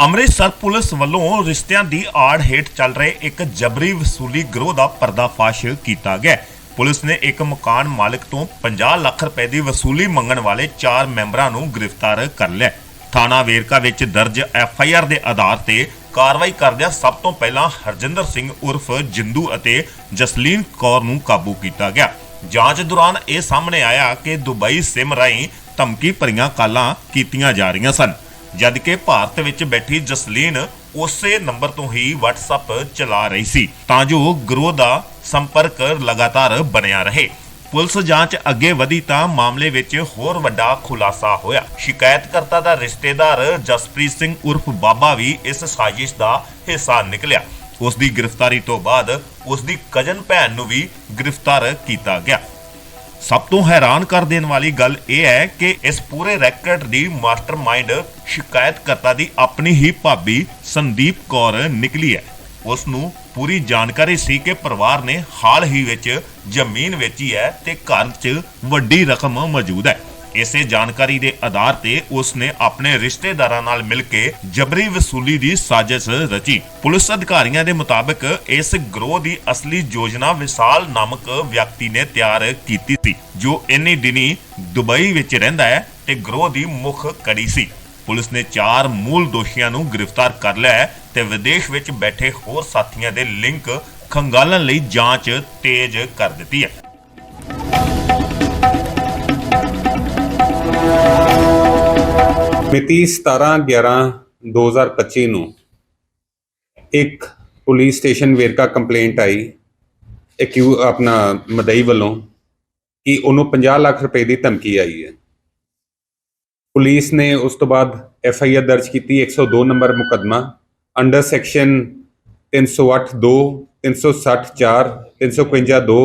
Amritsar police ਵੱਲੋਂ ਰਿਸ਼ਤਿਆਂ ਦੀ ਆੜ ਹੇਠ ਚੱਲ ਰਹੇ ਇੱਕ ਜਬਰੀ ਵਸੂਲੀ ਗਰੋਹ ਦਾ ਪਰਦਾਫਾਸ਼ ਕੀਤਾ ਗਿਆ। ਪੁਲਿਸ ਨੇ ਇੱਕ ਮਕਾਨ ਮਾਲਕ ਤੋਂ 50 ਲੱਖ ਰੁਪਏ ਦੀ ਵਸੂਲੀ ਮੰਗਣ ਵਾਲੇ 4 ਮੈਂਬਰਾਂ ਨੂੰ ਗ੍ਰਿਫਤਾਰ ਕਰ ਲਿਆ। ਥਾਣਾ ਵੇਰਕਾ ਵਿੱਚ ਦਰਜ ਐਫ ਆਈ ਆਰ ਦੇ ਆਧਾਰ ਤੇ ਕਾਰਵਾਈ ਕਰਦਿਆਂ ਸਭ ਤੋਂ ਪਹਿਲਾਂ ਹਰਜਿੰਦਰ ਸਿੰਘ ਉਰਫ ਜਿੰਦੂ ਅਤੇ ਜਸਲੀਨ ਕੌਰ ਨੂੰ ਕਾਬੂ ਕੀਤਾ ਗਿਆ। ਜਾਂਚ ਦੌਰਾਨ ਇਹ ਸਾਹਮਣੇ ਆਇਆ ਕਿ ਦੁਬਈ ਸਿਮ ਰਾਹੀਂ ਧਮਕੀ ਭਰੀਆਂ ਕਾਲਾਂ ਕੀਤੀਆਂ ਜਾ ਰਹੀਆਂ ਸਨ। ਜਦਕਿ ਭਾਰਤ ਵਿੱਚ ਬੈਠੀ ਜਸਲੀਨ ਉਸੇ ਨੰਬਰ ਤੋਂ ਹੀ WhatsApp ਚਲਾ ਰਹੀ ਸੀ, ਤਾਂ ਜੋ ਗਰੋਹ ਦਾ ਸੰਪਰਕ ਲਗਾਤਾਰ ਬਣਿਆ ਰਹੇ। ਪੁਲਿਸ ਜਾਂਚ ਅੱਗੇ ਵਧੀ ਤਾਂ ਮਾਮਲੇ ਵਿੱਚ ਹੋਰ ਵੱਡਾ ਖੁਲਾਸਾ ਹੋਇਆ। ਸ਼ਿਕਾਇਤਕਰਤਾ ਦਾ ਰਿਸ਼ਤੇਦਾਰ ਜਸਪ੍ਰੀਤ ਸਿੰਘ ਉਰਫ ਬਾਬਾ ਵੀ ਇਸ ਸਾਜ਼ਿਸ਼ ਦਾ ਹਿੱਸਾ ਨਿਕਲਿਆ। ਉਸ ਦੀ ਗ੍ਰਿਫਤਾਰੀ ਤੋਂ ਬਾਅਦ ਉਸ ਦੀ ਕਜ਼ਨ ਭੈਣ ਨੂੰ ਵੀ ਗ੍ਰਿਫਤਾਰ ਕੀਤਾ ਗਿਆ। ਸਭ ਤੋਂ ਹੈਰਾਨ ਕਰ ਦੇਣ ਵਾਲੀ ਗੱਲ ਇਹ ਹੈ ਕਿ ਇਸ ਪੂਰੇ ਰੈਕਟ ਦੀ ਮਾਸਟਰਮਾਈਂਡ ਸ਼ਿਕਾਇਤਕਰਤਾ ਦੀ ਆਪਣੀ ਹੀ ਭਾਬੀ ਸੰਦੀਪ ਕੌਰ ਨਿਕਲੀ ਹੈ। ਉਸ ਨੂੰ ਪੂਰੀ ਜਾਣਕਾਰੀ ਸੀ ਕਿ ਪਰਿਵਾਰ ਨੇ ਹਾਲ ਹੀ ਵਿੱਚ ਜ਼ਮੀਨ ਵੇਚੀ ਹੈ ਤੇ ਘਰ 'ਚ ਵੱਡੀ ਰਕਮ ਮੌਜੂਦ ਹੈ। ਇਸੇ ਜਾਣਕਾਰੀ ਦੇ ਆਧਾਰ ਤੇ ਉਸ ਨੇ ਆਪਣੇ ਰਿਸ਼ਤੇਦਾਰਾਂ ਨਾਲ ਮਿਲ ਕੇ ਜਬਰੀ ਵਸੂਲੀ ਦੀ ਸਾਜ਼ਿਸ਼ ਰਚੀ। ਪੁਲਿਸ ਅਧਿਕਾਰੀਆਂ ਦੇ ਮੁਤਾਬਕ ਇਸ ਗਰੋਹ ਦੀ ਅਸਲੀ ਯੋਜਨਾ ਵਿਸਾਲ ਨਾਮਕ ਵਿਅਕਤੀ ਨੇ ਤਿਆਰ ਕੀਤੀ ਸੀ, ਜੋ ਇੰਨੀ ਦਿਨੀ ਦੁਬਈ ਵਿੱਚ ਰਹਿੰਦਾ ਹੈ ਤੇ ਗਰੋਹ ਦੀ ਮੁੱਖ ਕੜੀ ਸੀ। ਪੁਲਿਸ ਨੇ ਚਾਰ ਮੂਲ ਦੋਸ਼ੀਆਂ ਨੂੰ ਗ੍ਰਿਫਤਾਰ ਕਰ ਲਿਆ ਤੇ ਵਿਦੇਸ਼ ਵਿੱਚ ਬੈਠੇ ਹੋਰ ਸਾਥੀਆਂ ਦੇ ਲਿੰਕ ਖੰਗਾਲਣ ਲਈ ਜਾਂਚ ਤੇਜ਼ ਕਰ ਦਿੱਤੀ ਹੈ। ਮਿਤੀ 17/11/2025 ਨੂੰ ਇੱਕ ਪੁਲਿਸ ਸਟੇਸ਼ਨ ਵੇਰਕਾ ਕੰਪਲੇਂਟ ਆਈ ਇੱਕ ਆਪਣਾ ਮਦਈ ਵੱਲੋਂ ਕਿ ਉਹਨੂੰ 50 ਲੱਖ ਰੁਪਏ ਦੀ ਧਮਕੀ ਆਈ ਹੈ। ਪੁਲਿਸ ਨੇ ਉਸ ਤੋਂ ਬਾਅਦ ਐਫ ਆਈ ਆਰ ਦਰਜ ਕੀਤੀ 102 ਨੰਬਰ ਮੁਕੱਦਮਾ under section 308 2 360 4 352 2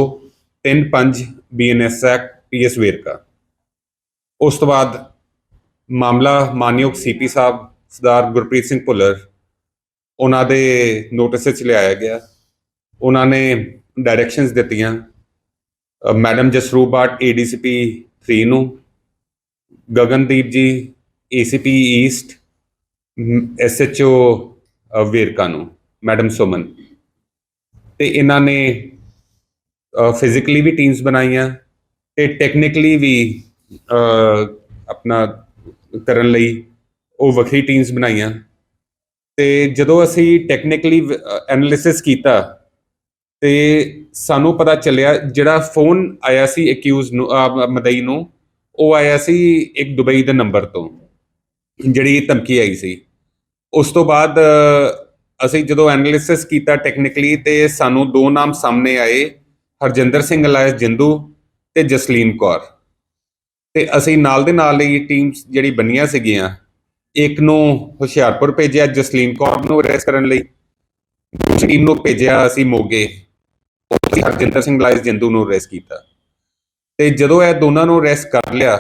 35 BNS act PS Verka. ਉਸ ਤੋਂ ਬਾਅਦ ਮਾਮਲਾ ਮਾਨਯੋਗ ਸੀਪੀ ਸਾਹਿਬ ਸਰਦਾਰ ਗੁਰਪ੍ਰੀਤ ਸਿੰਘ ਭੁੱਲਰ ਉਹਨਾਂ ਦੇ ਨੋਟਿਸ ਵਿੱਚ ਲਿਆਇਆ ਗਿਆ। ਉਹਨਾਂ ਨੇ ਡਾਇਰੈਕਸ਼ਨਸ ਦਿੱਤੀਆਂ ਅ, ਮੈਡਮ ਜਸਰੂਪ ਬਾਟ ਏਡੀਸੀਪੀ 3 ਨੂੰ ਗਗਨਦੀਪ ਜੀ ਏਸੀਪੀ ਈਸਟ ਐਸਐਚਓ ਵੇਰਕਾ ਨੂੰ ਮੈਡਮ ਸੁਮਨ। ਤੇ ਇਹਨਾਂ ਨੇ ਫਿਜ਼ੀਕਲੀ ਵੀ ਟੀਮਸ ਬਣਾਈਆਂ ਤੇ ਟੈਕਨੀਕਲੀ ਵੀ ਆਪਣਾ ਕਰਨ ਲਈ ਉਹ ਵੱਖਰੀ ਟੀਮਸ ਬਣਾਈਆਂ। ਤੇ ਜਦੋਂ ਅਸੀਂ ਟੈਕਨੀਕਲੀ ਐਨਾਲਿਸਿਸ ਕੀਤਾ, ਤੇ ਸਾਨੂੰ ਪਤਾ ਚੱਲਿਆ ਜਿਹੜਾ ਫੋਨ ਆਇਆ ਸੀ ਅਕਿਊਜ਼ ਨੂੰ ਮਦਈ ਨੂੰ, ਉਹ ਆਇਆ ਸੀ ਇੱਕ ਦੁਬਈ ਦੇ ਨੰਬਰ ਤੋਂ, ਜਿਹੜੀ ਧਮਕੀ ਆਈ ਸੀ। ਉਸ ਤੋਂ ਬਾਅਦ ਅਸੀਂ ਜਦੋਂ ਐਨਾਲਿਸਿਸ ਕੀਤਾ ਟੈਕਨੀਕਲੀ ਤੇ ਸਾਨੂੰ ਦੋ ਨਾਮ ਸਾਹਮਣੇ ਆਏ, ਹਰਜਿੰਦਰ ਸਿੰਘ ਅਲਾਇਸ ਜਿੰਦੂ ਤੇ ਜਸਲੀਨ ਕੌਰ। ਤੇ ਅਸੀਂ ਨਾਲ ਦੇ ਨਾਲ ਹੀ ਟੀਮਸ ਜਿਹੜੀ ਬੰਨੀਆਂ ਸੀਗੀਆਂ, ਇੱਕ ਨੂੰ ਹੁਸ਼ਿਆਰਪੁਰ ਭੇਜਿਆ, ਜਸਲੀਨ ਕੌਰ ਨੂੰ ਅਰੈਸਟ ਕਰਨ ਲਈ ਦੂਸਰੀ ਟੀਮ ਨੂੰ ਭੇਜਿਆ ਅਸੀਂ ਮੋਗੇ, ਉੱਥੇ ਹਰਜਿੰਦਰ ਸਿੰਘ ਲਾਇਸ ਜਿੰਦੂ ਨੂੰ ਅਰੈਸਟ ਕੀਤਾ। ਤੇ ਜਦੋਂ ਇਹ ਦੋਨਾਂ ਨੂੰ ਅਰੈਸਟ ਕਰ ਲਿਆ,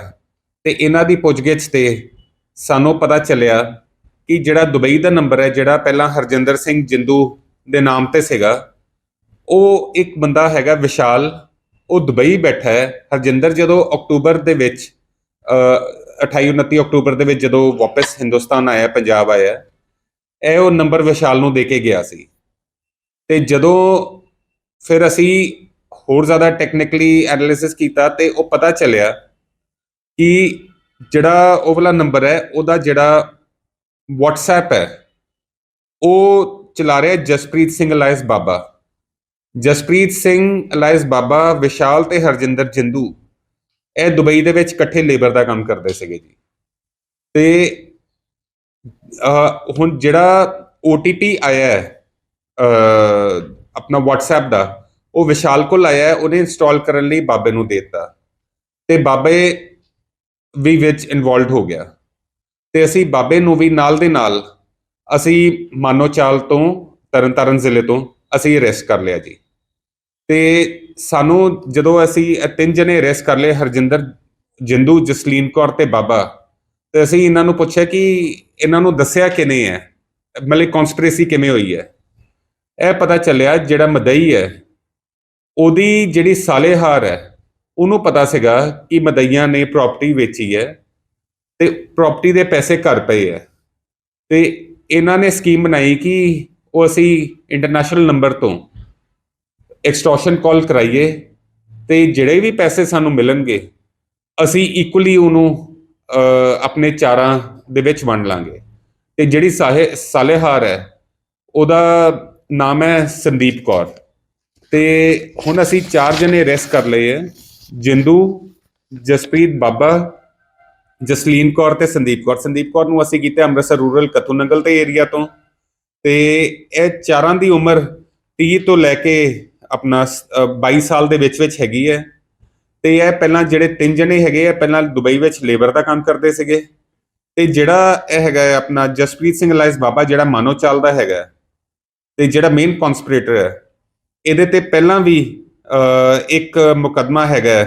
ਤੇ ਇਹਨਾਂ ਦੀ ਪੁੱਛਗਿੱਛ ਤੇ ਸਾਨੂੰ ਪਤਾ ਚੱਲਿਆ ਕਿ ਜਿਹੜਾ ਦੁਬਈ ਦਾ ਨੰਬਰ ਹੈ, ਜਿਹੜਾ ਪਹਿਲਾਂ ਹਰਜਿੰਦਰ ਸਿੰਘ ਜਿੰਦੂ ਦੇ ਨਾਮ ਤੇ ਸੀਗਾ, ਉਹ ਇੱਕ ਬੰਦਾ ਹੈਗਾ ਵਿਸ਼ਾਲ ਉਹ ਦੁਬਈ ਬੈਠਾ ਹੈ। ਹਰਜਿੰਦਰ ਜਦੋਂ ਅਕਤੂਬਰ ਦੇ ਵਿੱਚ ਅ, 28 29 ਅਕਤੂਬਰ ਦੇ ਵਿੱਚ ਜਦੋਂ ਵਾਪਸ ਹਿੰਦੁਸਤਾਨ ਆਇਆ ਪੰਜਾਬ ਆਇਆ ਇਹ ਉਹ ਨੰਬਰ ਵਿਸ਼ਾਲ ਨੂੰ ਦੇ ਕੇ ਗਿਆ ਸੀ। ਤੇ ਜਦੋਂ ਫਿਰ ਅਸੀਂ ਹੋਰ ਜ਼ਿਆਦਾ ਟੈਕਨੀਕਲੀ ਐਨਾਲਿਸਿਸ ਕੀਤਾ ਤੇ ਉਹ ਪਤਾ ਚੱਲਿਆ ਕਿ ਜਿਹੜਾ ਉਹ ਵਾਲਾ ਨੰਬਰ ਹੈ ਉਹਦਾ ਜਿਹੜਾ WhatsApp ਹੈ ਉਹ ਚਲਾ ਰਿਹਾ ਜਸਪ੍ਰੀਤ ਸਿੰਘ ਲਾਇਸ ਬਾਬਾ। ਜਸਪ੍ਰੀਤ ਸਿੰਘ ਅਲਾਇਸ ਬਾਬਾ ਵਿਸ਼ਾਲ ਤੇ ਹਰਜਿੰਦਰ ਜਿੰਦੂ ਇਹ ਦੁਬਈ ਦੇ ਵਿੱਚ ਇਕੱਠੇ ਲੇਬਰ ਦਾ ਕੰਮ ਕਰਦੇ ਸੀਗੇ ਜੀ। ਤੇ ਹੁਣ ਜਿਹੜਾ OTP ਆਇਆ ਹੈ ਅਹ, ਆਪਣਾ WhatsApp ਦਾ ਉਹ ਵਿਸ਼ਾਲ ਕੋਲ ਆਇਆ ਹੈ ਉਹਨੇ ਇੰਸਟਾਲ ਕਰਨ ਲਈ ਬਾਬੇ ਨੂੰ ਦੇ ਦਿੱਤਾ। ਤੇ ਬਾਬੇ ਵੀ ਵਿੱਚ ਇਨਵੋਲਡ ਹੋ ਗਿਆ। ਤੇ ਅਸੀਂ ਬਾਬੇ ਨੂੰ ਵੀ ਨਾਲ ਦੇ ਨਾਲ ਅਸੀਂ ਮਾਨੋਚਾਲ ਤੋਂ ਤਰਨਤਾਰਨ ਜ਼ਿਲ੍ਹੇ ਤੋਂ ਅਸੀਂ ਅਰੈਸਟ ਕਰ ਲਿਆ ਜੀ। ਤੇ ਸਾਨੂੰ ਜਦੋਂ ਅਸੀਂ ਤਿੰਨ ਜਣੇ ਅਰੈਸਟ ਕਰ ਲਏ, ਹਰਜਿੰਦਰ, ਜਿੰਦੂ, ਜਸਲੀਨ ਕੌਰ ਤੇ ਬਾਬਾ, ਤੇ ਅਸੀਂ ਇਹਨਾਂ ਨੂੰ ਪੁੱਛਿਆ ਕਿ ਇਹਨਾਂ ਨੂੰ ਦੱਸਿਆ ਕਿਨੇ ਹੈ? ਮਤਲਬ ਕਨਸਪੀਰੇਸੀ ਕਿਵੇਂ ਹੋਈ ਹੈ? ਇਹ ਪਤਾ ਚੱਲਿਆ ਜਿਹੜਾ ਮਦਈ ਹੈ, ਉਹਦੀ ਜਿਹੜੀ ਸਾਲੇਹਾਰ ਹੈ, ਉਹਨੂੰ ਪਤਾ ਸੀਗਾ ਕਿ ਮਦਈਆਂ ਨੇ ਪ੍ਰਾਪਰਟੀ ਵੇਚੀ ਹੈ ਤੇ ਪ੍ਰਾਪਰਟੀ ਦੇ ਪੈਸੇ ਘਰ ਪਏ ਹੈ। ਤੇ ਇਹਨਾਂ ਨੇ ਸਕੀਮ ਬਣਾਈ ਕਿ ਉਹ ਅਸੀਂ ਇੰਟਰਨੈਸ਼ਨਲ ਨੰਬਰ ਤੋਂ ਐਕਸਟੋਰਸ਼ਨ ਕਾਲ ਕਰਾਈਏ ਤੇ ਜਿਹੜੇ ਵੀ ਪੈਸੇ ਸਾਨੂੰ ਮਿਲਣਗੇ, ਅਸੀਂ ਇਕੁਅਲੀ ਉਹਨੂੰ ਆਪਣੇ ਚਾਰਾਂ ਦੇ ਵਿੱਚ ਵੰਡ ਲਾਂਗੇ। ਤੇ ਜਿਹੜੀ ਸਾਹੇ, ਸਾਲੇਹਾਰ ਹੈ, ਉਹਦਾ ਨਾਮ ਹੈ ਸੰਦੀਪ ਕੌਰ। ਤੇ ਹੁਣ ਅਸੀਂ ਚਾਰ ਜਣੇ ਅਰੈਸਟ ਕਰ ਲਏ ਹੈ, ਜਿੰਦੂ, ਜਸਪ੍ਰੀਤ ਬਾਬਾ, ਜਸਲੀਨ ਕੌਰ ਤੇ ਸੰਦੀਪ ਕੌਰ। ਸੰਦੀਪ ਕੌਰ ਨੂੰ ਅਸੀਂ ਕੀਤਾ ਅੰਮ੍ਰਿਤਸਰ ਰੂਰਲ ਕਤੂਨੰਗਲ ਤੇ ਏਰੀਆ ਤੋਂ। ਤੇ ਇਹ ਚਾਰਾਂ ਦੀ ਉਮਰ 30 ਤੋਂ ਲੈ ਕੇ ਆਪਣਾ ਸ- 22 ਸਾਲ ਦੇ ਵਿੱਚ ਵਿੱਚ ਹੈਗੀ ਹੈ। ਤੇ ਇਹ ਪਹਿਲਾਂ ਜਿਹੜੇ ਤਿੰਨ ਜਣੇ ਹੈਗੇ ਆ ਪਹਿਲਾਂ ਦੁਬਈ ਵਿੱਚ ਲੇਬਰ ਦਾ ਕੰਮ ਕਰਦੇ ਸੀਗੇ। ਤੇ ਜਿਹੜਾ ਇਹ ਹੈਗਾ ਆਪਣਾ ਜਸਪ੍ਰੀਤ ਸਿੰਘ ਲਾਇਸ ਬਾਬਾ ਜਿਹੜਾ ਮਾਨੋ ਚਾਲ ਦਾ ਹੈਗਾ ਹੈ, ਤੇ ਜਿਹੜਾ ਮੇਨ ਕਨਸਪੀਰੇਟਰ ਹੈ ਇਹਦੇ ਤੇ ਪਹਿਲਾਂ ਵੀ ਇੱਕ ਮੁਕਦਮਾ ਹੈਗਾ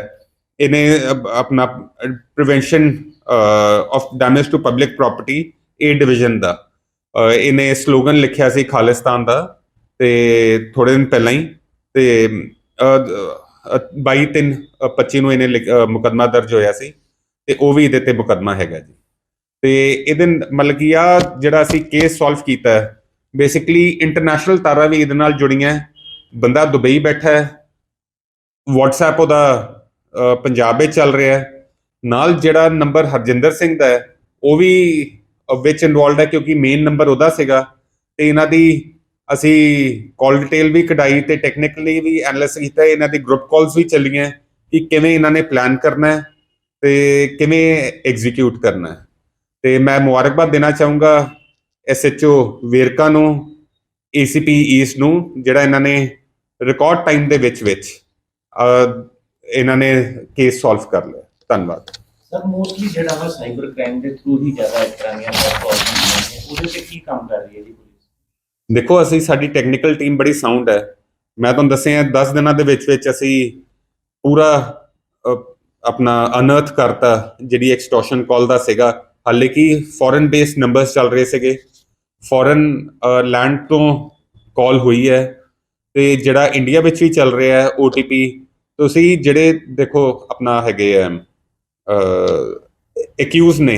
ਇਹਨੇ ਆਪਣਾ prevention of damage to public property A division ਦਾ। ਇਹਨੇ ਸਲੋਗਨ ਲਿਖਿਆ ਸੀ ਖਾਲਿਸਤਾਨ ਦਾ ਤੇ ਥੋੜੇ ਦਿਨ ਪਹਿਲਾਂ ਹੀ ਤੇ 22 ਤਿੰਨ 25 ਨੂੰ ਇਹਨੇ ਲਿਖ- ਮੁਕੱਦਮਾ ਦਰਜ ਹੋਇਆ ਸੀ ਤੇ ਉਹ ਵੀ ਇਹਦੇ ਤੇ ਮੁਕੱਦਮਾ ਹੈਗਾ ਜੀ। ਤੇ ਇਹਦੇ ਮਤਲਬ ਕਿ ਆ ਜਿਹੜਾ ਅਸੀਂ ਕੇਸ ਸੋਲਵ ਕੀਤਾ ਹੈ ਬੇਸਿਕਲੀ ਇੰਟਰਨੈਸ਼ਨਲ ਤਾਰਾਂ ਵੀ ਇਹਦੇ ਨਾਲ ਜੁੜੀਆਂ ਬੰਦਾ ਦੁਬਈ ਬੈਠਾ ਹੈ, WhatsApp ਉਹਦਾ ਪੰਜਾਬ ਵਿੱਚ ਚੱਲ ਰਿਹਾ ਹੈ। ਨਾਲ ਜਿਹੜਾ ਨੰਬਰ ਹਰਜਿੰਦਰ ਸਿੰਘ ਦਾ ਹੈ, ਉਹ ਵੀ ਵਿੱਚ ਇਨਵੋਲਡ ਹੈ ਕਿਉਂਕਿ ਮੇਨ ਨੰਬਰ ਉਹਦਾ ਸੀਗਾ। ਤੇ ਇਹਨਾਂ ਦੀ ਅਸੀਂ ਕਾਲ ਡਿਟੇਲ ਵੀ ਕਢਾਈ ਤੇ ਟੈਕਨੀਕਲੀ ਵੀ ਐਨਾਲਿਸਿਸ ਕੀਤਾ, ਇਹਨਾਂ ਦੀ ਗਰੁੱਪ ਕਾਲਸ ਵੀ ਚੱਲੀਆਂ ਕਿ ਕਿਵੇਂ ਇਹਨਾਂ ਨੇ ਪਲਾਨ ਕਰਨਾ ਹੈ ਤੇ ਕਿਵੇਂ ਐਗਜ਼ੀਕਿਊਟ ਕਰਨਾ ਹੈ। ਤੇ ਮੈਂ ਮੁਬਾਰਕਬਾਦ ਦੇਣਾ ਚਾਹੂੰਗਾ ਐਸਐਚਓ ਵੇਰਕਾ ਨੂੰ ਏਸੀਪੀ ਈਸਟ ਨੂੰ, ਜਿਹੜਾ ਇਹਨਾਂ ਨੇ ਰਿਕਾਰਡ ਟਾਈਮ ਦੇ ਵਿੱਚ ਵਿੱਚ ਇਹਨਾਂ ਨੇ ਕੇਸ ਸੋਲਵ ਕਰ ਲਿਆ। ਧੰਨਵਾਦ। ਸਰ ਮੋਸਟਲੀ ਜਿਹੜਾ ਵਾ ਸਾਈਬਰ ਕ੍ਰਾਈਮ ਦੇ ਥਰੂ ਹੀ ਜ਼ਿਆਦਾ ਇਸ ਤਰ੍ਹਾਂ ਦੀਆਂ ਕਾਲਸ ਨੇ, ਉਹਦੇ ਤੇ ਕੀ ਕੰਮ ਕਰ ਰਹੀ ਹੈ ਜੀ? ਦੇਖੋ, ਅਸੀਂ ਸਾਡੀ ਟੈਕਨੀਕਲ ਟੀਮ ਬੜੀ ਸਾਊਂਡ ਹੈ। ਮੈਂ ਤੁਹਾਨੂੰ ਦੱਸਿਆ 10 ਦਿਨਾਂ ਦੇ ਵਿੱਚ ਵਿੱਚ ਅਸੀਂ ਪੂਰਾ ਆਪਣਾ ਅਨਰਥ ਕਰਤਾ, ਜਿਹੜੀ ਐਕਸਟੋਰਸ਼ਨ ਕਾਲ ਦਾ ਸੀਗਾ। ਹਾਲੇ ਕਿ ਫੋਰਨ ਬੇਸਡ ਨੰਬਰਸ ਚੱਲ ਰਹੇ ਸੀਗੇ। ਫੋਰਨ ਲੈਂਡ ਤੋਂ ਕਾਲ ਹੋਈ ਹੈ ਤੇ ਜਿਹੜਾ ਇੰਡੀਆ ਵਿੱਚ ਵੀ ਚੱਲ ਰਿਹਾ ਹੈ OTP ਤੁਸੀਂ ਜਿਹੜੇ ਦੇਖੋ, ਆਪਣਾ ਹੈਗੇ ਆ ਐਕਿਊਜ਼ ਨੇ।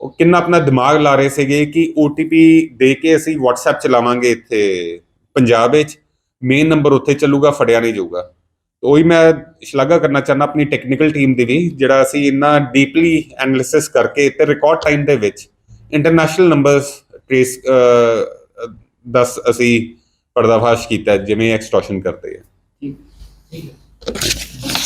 ਉਹ ਕਿੰਨਾ ਆਪਣਾ ਦਿਮਾਗ ਲਾ ਰਹੇ ਸੀਗੇ ਕਿ OTP ਦੇ ਕੇ ਅਸੀਂ WhatsApp ਚਲਾਵਾਂਗੇ ਇੱਥੇ ਪੰਜਾਬ ਵਿੱਚ। ਮੇਨ ਨੰਬਰ ਉੱਥੇ ਚੱਲੂਗਾ, ਫੜਿਆ ਨਹੀਂ ਜਾਊਗਾ। ਉਹੀ ਮੈਂ ਸ਼ਲਾਘਾ ਕਰਨਾ ਚਾਹੁੰਦਾ ਆਪਣੀ ਟੈਕਨੀਕਲ ਟੀਮ ਦੀ ਵੀ, ਜਿਹੜਾ ਅਸੀਂ ਇੰਨਾ ਡੀਪਲੀ ਐਨਾਲਿਸਿਸ ਕਰਕੇ ਤੇ ਰਿਕਾਰਡ ਟਾਈਮ ਦੇ ਵਿੱਚ ਇੰਟਰਨੈਸ਼ਨਲ ਨੰਬਰਸ ਟ੍ਰੇਸ ਦੱਸ ਅਸੀਂ ਪਰਦਾਫਾਸ਼ ਕੀਤਾ, ਜਿਵੇਂ ਐਕਸਟੋਰਸ਼ਨ ਕਰਦੇ ਆ। ਠੀਕ ਠੀਕ ਹੈ।